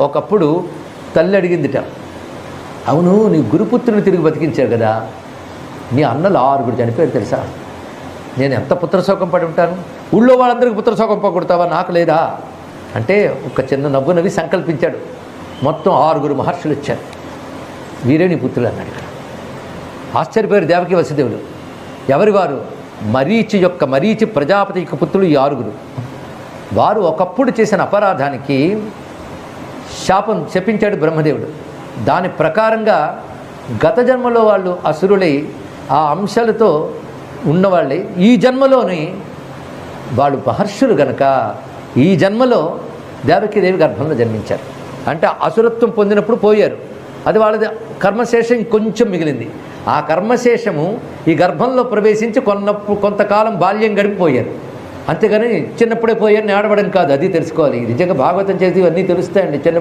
ఒకప్పుడు తల్లి అడిగిందిట అవును నీ గురుపుత్రుని తిరిగి బతికించావు కదా నీ అన్నలు ఆరుగురు చనిపోయారు తెలుసా? నేను ఎంత పుత్రశోకం పడి ఉంటాను? ఊళ్ళో వాళ్ళందరికీ పుత్రశోకం పోగొడతావా? నాకు లేదా? అంటే ఒక చిన్న నవ్వు నవ్వి సంకల్పించాడు. మొత్తం ఆరుగురు మహర్షులు వచ్చారు. వీరే నీ పుత్రులు అన్నాడు ఇక్కడ. ఆశ్చర్యపోయారు దేవకి వసుదేవులు. ఎవరి వారు? మరీచి యొక్క మరీచి ప్రజాపతి యొక్క పుత్రులు ఈ ఆరుగురు. వారు ఒకప్పుడు చేసిన అపరాధానికి శాపం శపించాడు బ్రహ్మదేవుడు. దాని ప్రకారంగా గత జన్మలో వాళ్ళు అసురులై ఆ అంశాలతో ఉన్నవాళ్ళే ఈ జన్మలోని వాళ్ళు మహర్షులు గనక ఈ జన్మలో దేవకీదేవి గర్భంలో జన్మించారు. అంటే అసురత్వం పొందినప్పుడు పోయారు. అది వాళ్ళది కర్మశేషం కొంచెం మిగిలింది. ఆ కర్మశేషము ఈ గర్భంలో ప్రవేశించి కొన్నప్పుడు కొంతకాలం బాల్యం గడిపిపోయారు అంతేగాని చిన్నప్పుడే పోయారు నేడవడం కాదు అది తెలుసుకోవాలి. నిజంగా భాగవతం చేసి ఇవన్నీ తెలుస్తాయండి. చిన్న